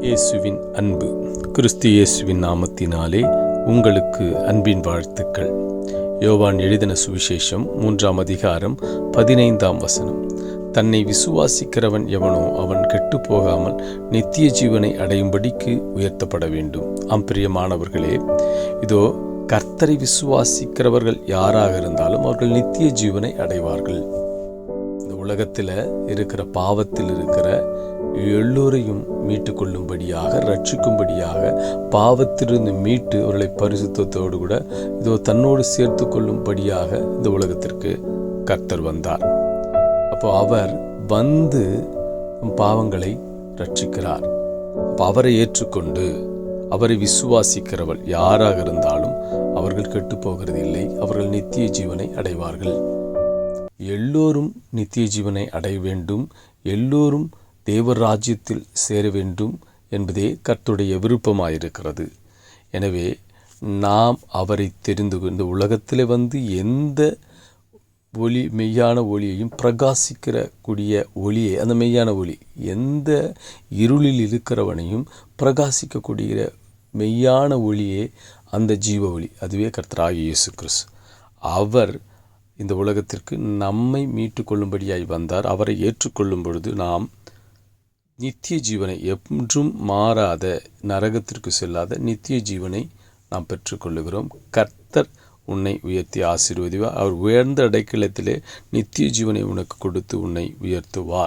இயேசுவின் அன்பு. கிறிஸ்து இயேசுவின் நாமத்தினாலே உங்களுக்கு அன்பின் வாழ்த்துக்கள். யோவான் எழுதின சுவிசேஷம் மூன்றாம் அதிகாரம் பதினைந்தாம் வசனம். தன்னை விசுவாசிக்கிறவன் எவனோ அவன் கெட்டு போகாமல் நித்திய ஜீவனை அடையும்படிக்கு உயர்த்தப்பட வேண்டும். அம்பிரியமானவர்களே இதோ கர்த்தரை விசுவாசிக்கிறவர்கள் யாராக இருந்தாலும் அவர்கள் நித்திய ஜீவனை அடைவார்கள். இந்த உலகத்தில் இருக்கிற பாவத்தில் இருக்கிற எல்லோரையும் மீட்டுக் கொள்ளும்படியாக ரட்சிக்கும்படியாக பாவத்திலிருந்து மீட்டு அவர்களை பரிசுத்தோடு கூட இதோ தன்னோடு சேர்த்து கொள்ளும்படியாக இந்த உலகத்திற்கு கர்த்தர் வந்தார். அப்போ அவர் வந்து பாவங்களை ரட்சிக்கிறார் அப்போ அவரை ஏற்றுக்கொண்டு அவரை விசுவாசிக்கிறவள் யாராக இருந்தாலும் அவர்கள் கெட்டு போகிறது இல்லை. அவர்கள் நித்திய ஜீவனை அடைவார்கள். எல்லோரும் நித்திய ஜீவனை அடைய வேண்டும். எல்லோரும் தேவர் ராஜ்யத்தில் சேர வேண்டும் என்பதே கர்த்துடைய விருப்பமாயிருக்கிறது. எனவே நாம் அவரை தெரிந்து கொண்டு உலகத்தில் வந்து எந்த ஒளி மெய்யான ஒளியையும் பிரகாசிக்கிற கூடிய ஒளியை அந்த மெய்யான ஒளி எந்த இருளில் இருக்கிறவனையும் பிரகாசிக்கக்கூடிய மெய்யான ஒளியே அந்த ஜீவ ஒளி அதுவே கர்த்தராகிய இயேசு கிறிஸ் அவர் இந்த உலகத்திற்கு நம்மை மீட்டு கொள்ளும்படியாய் வந்தார். அவரை ஏற்றுக்கொள்ளும் பொழுது நாம் நித்திய ஜீவனை என்றும் மாறாத நரகத்திற்கு செல்லாத நித்திய ஜீவனை நாம் பெற்றுக்கொள்ளுகிறோம் கர்த்தர் உன்னை உயர்த்தி ஆசீர்வதிவார். அவர் உயர்ந்த அடைக்கலத்திலே நித்திய ஜீவனை உனக்கு கொடுத்து உன்னை உயர்த்துவார்.